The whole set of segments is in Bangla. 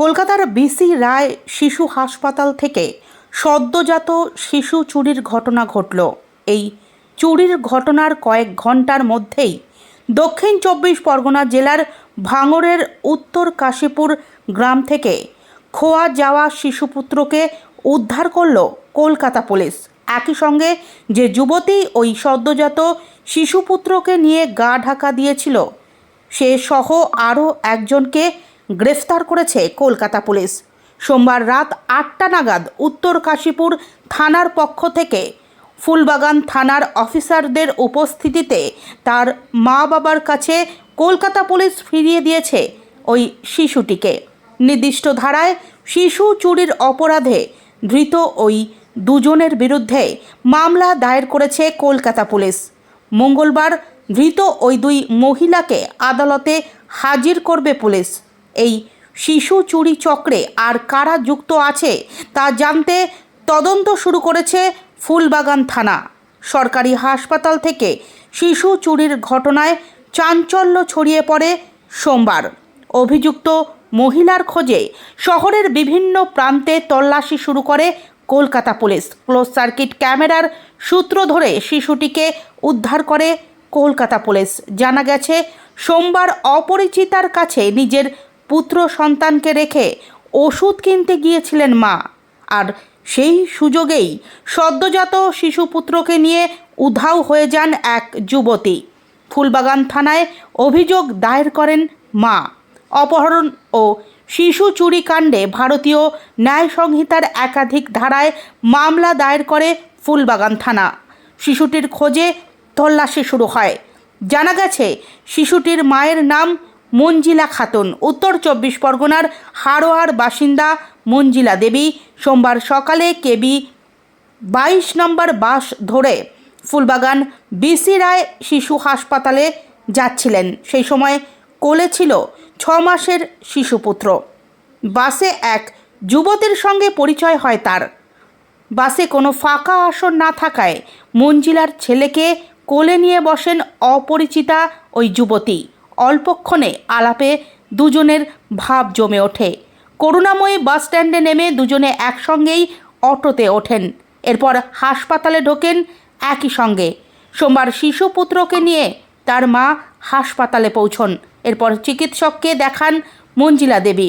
কলকাতার বিসি রায় শিশু হাসপাতাল থেকে সদ্যজাত শিশু চুরির ঘটনা ঘটল। এই চুরির ঘটনার কয়েক ঘণ্টার মধ্যেই দক্ষিণ চব্বিশ পরগনা জেলার ভাঙড়ের উত্তর কাশীপুর গ্রাম থেকে খোয়া যাওয়া শিশুপুত্রকে উদ্ধার করল কলকাতা পুলিশ। একই সঙ্গে যে যুবতী ওই সদ্যজাত শিশুপুত্রকে নিয়ে গা ঢাকা দিয়েছিল, সে সহ আরও একজনকে গ্রেফতার করেছে কলকাতা পুলিশ। সোমবার রাত আটটা নাগাদ উত্তর কাশীপুর থানার পক্ষ থেকে ফুলবাগান থানার অফিসারদের উপস্থিতিতে তার মা বাবার কাছে কলকাতা পুলিশ ফিরিয়ে দিয়েছে ওই শিশুটিকে। নির্দিষ্ট ধারায় শিশু চুরির অপরাধে ধৃত ওই দুজনের বিরুদ্ধে মামলা দায়ের করেছে কলকাতা পুলিশ। মঙ্গলবার ধৃত ওই দুই মহিলাকে আদালতে হাজির করবে পুলিশ। এই শিশু চুরি চক্রে আর কারা যুক্ত আছে তা জানতে তদন্ত শুরু করেছে ফুলবাগান থানা। সরকারি হাসপাতাল থেকে শিশু চুরির ঘটনায় চাঞ্চল্য ছড়িয়ে পড়ে সোমবার। অভিযুক্ত মহিলার খোঁজে শহরের বিভিন্ন প্রান্তে তল্লাশি শুরু করে কলকাতা পুলিশ। ক্লোজ সার্কিট ক্যামেরার সূত্র ধরে শিশুটিকে উদ্ধার করে কলকাতা পুলিশ। জানা গেছে, সোমবার অপরিচিতার কাছে নিজের পুত্র সন্তানকে রেখে ওষুধ কিনতে গিয়েছিলেন মা। আর সেই সুযোগেই সদ্যজাত শিশুপুত্রকে নিয়ে উধাও হয়ে যান এক যুবতী। ফুলবাগান থানায় অভিযোগ দায়ের করেন মা। অপহরণ ও শিশু চুরি কাণ্ডে ভারতীয় ন্যায় সংহিতার একাধিক ধারায় মামলা দায়ের করে ফুলবাগান থানা। শিশুটির খোঁজে তল্লাশি শুরু হয়। জানা গেছে, শিশুটির মায়ের নাম মঞ্জিলা খাতুন। উত্তর চব্বিশ পরগনার হারোয়ার বাসিন্দা মঞ্জিলা দেবী সোমবার সকালে কেবি বাইশ নম্বর বাস ধরে ফুলবাগান বিসি রায় শিশু হাসপাতালে যাচ্ছিলেন। সেই সময় কোলে ছিল ছ মাসের শিশুপুত্র বাসে এক যুবতীর সঙ্গে পরিচয় হয় তার। বাসে কোনো ফাঁকা আসন না থাকায় মঞ্জিলার ছেলেকে কোলে নিয়ে বসেন অপরিচিতা ওই যুবতী। অল্পক্ষণে আলাপে দুজনের ভাব জমে ওঠে। করুণাময়ী বাস স্ট্যান্ডে নেমে দুজনে একসঙ্গেই অটোতে ওঠেন। এরপর হাসপাতালে ঢোকেন একই সঙ্গে। সোমবার শিশুপুত্রকে নিয়ে তার মা হাসপাতালে পৌঁছন। এরপর চিকিৎসককে দেখান মঞ্জিলা দেবী।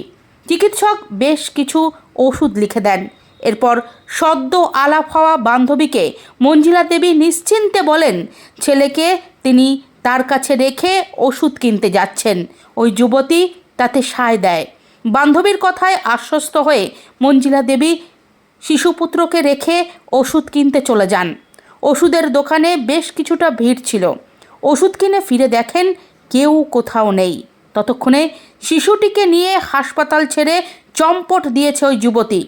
চিকিৎসক বেশ কিছু ওষুধ লিখে দেন। এরপর সদ্য আলাপ হওয়া বান্ধবীকে মঞ্জিলা দেবী নিশ্চিন্তে বলেন, ছেলেকে তিনি তার কাছে রেখে ওষুধ কিনতে যাচ্ছেন। ওই যুবতী তাতে সায় দেয়। বান্ধবীর কথায় আশ্বস্ত হয়ে মঞ্জিলা দেবী শিশুপুত্রকে রেখে ওষুধ কিনতে চলে যান। ওষুধের দোকানে বেশ কিছুটা ভিড় ছিল। ওষুধ কিনে ফিরে দেখেন কেউ কোথাও নেই। ততক্ষণে শিশুটিকে নিয়ে হাসপাতাল ছেড়ে চম্পট দিয়েছে ওই যুবতী।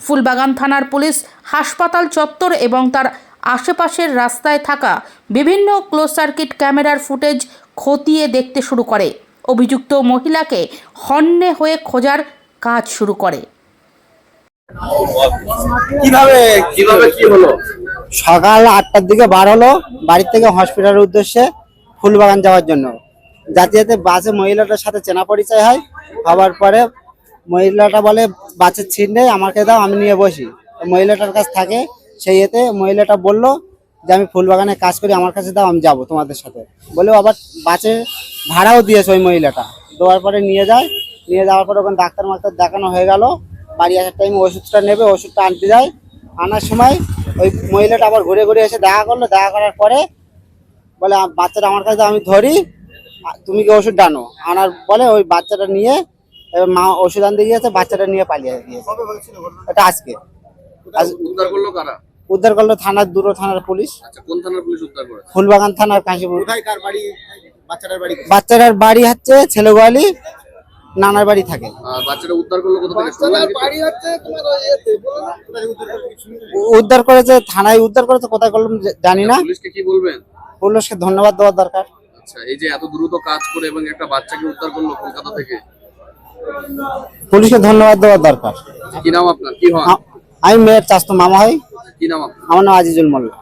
ফুলবাগান থানার পুলিশ হাসপাতাল চত্বর এবং তার আশেপাশের রাস্তায় থাকা বিভিন্ন ক্লোজ সার্কিট ক্যামেরার ফুটেজ খতিয়ে দেখতে শুরু করে। অভিযুক্ত মহিলাকে হন্যে হয়ে খোঁজার কাজ শুরু করে। কীভাবে কীভাবে কি হলো? সকাল আটটার দিকে বার হলো বাড়ির থেকে হসপিটালের উদ্দেশ্যে ফুলবাগান যাওয়ার জন্য। যাতে যাতে বাসে মহিলাটার সাথে চেনা পরিচয় হয় হওয়ার পরে মহিলাটা বলে বাসের ছিট নেই, আমাকে দাও, আমি নিয়ে বসি। মহিলাটার কাছ থাকে সেই এতে মহিলাটা বলল যে, আমি ফুলবাগানে কাজ করি, আমার কাছে দাও, আমি যাব তোমাদের সাথে। বলে আবার বাসে ভাড়াও দিয়েছে ওই মহিলাটা। দেওয়ার পরে নিয়ে যায়, নিয়ে যাওয়ার পরে ওখানে ডাক্তার মাক্তার দেখানো হয়ে গেল। বাড়ি আসার টাইমে ওষুধটা নেবে, ওষুধটা আনতে যায়। আনার সময় ওই মহিলাটা আবার ঘুরে ঘুরে এসে দেখা করল। দেখা করার পরে বলে, বাচ্চাটা আমার কাছে আমি ধরি, তুমি কি ওষুধ ডানো আনার বলে ওই বাচ্চাটা নিয়ে মা ওষুধ আনতে গিয়েছে বাচ্চাটা নিয়ে পালিয়ে গিয়েছে। এটা আজকে। উদ্ধার করল কারা? উদ্ধার করল থানার দূর থানার পুলিশ। আচ্ছা কোন থানার পুলিশ উদ্ধার করেছে? ফুলবাগান থানার কাশীপুর। বাড়ি? বাচ্চাটার বাড়ি বাচ্চাটার বাড়ি হচ্ছে ছেলেগোয়ালি নানার বাড়ি থাকে। বাচ্চাটা উদ্ধার করল উদ্ধার করেছে থানায় উদ্ধার করেছে কোথায় করলাম জানি না। পুলিশকে কি বলবেন? পুলিশকে ধন্যবাদ দেওয়ার দরকার। আচ্ছা এই যে এত দ্রুত কাজ করে এবং একটা বাচ্চাকে উদ্ধার করল কলকাতা থেকে? পুলিশকে ধন্যবাদ দেওয়ার দরকার। কি নাম আপনার? কি হয় আমি মেয়ের চাষ তো মামা হয় কি নাম আমার নাম আজিজুল মোল্লা।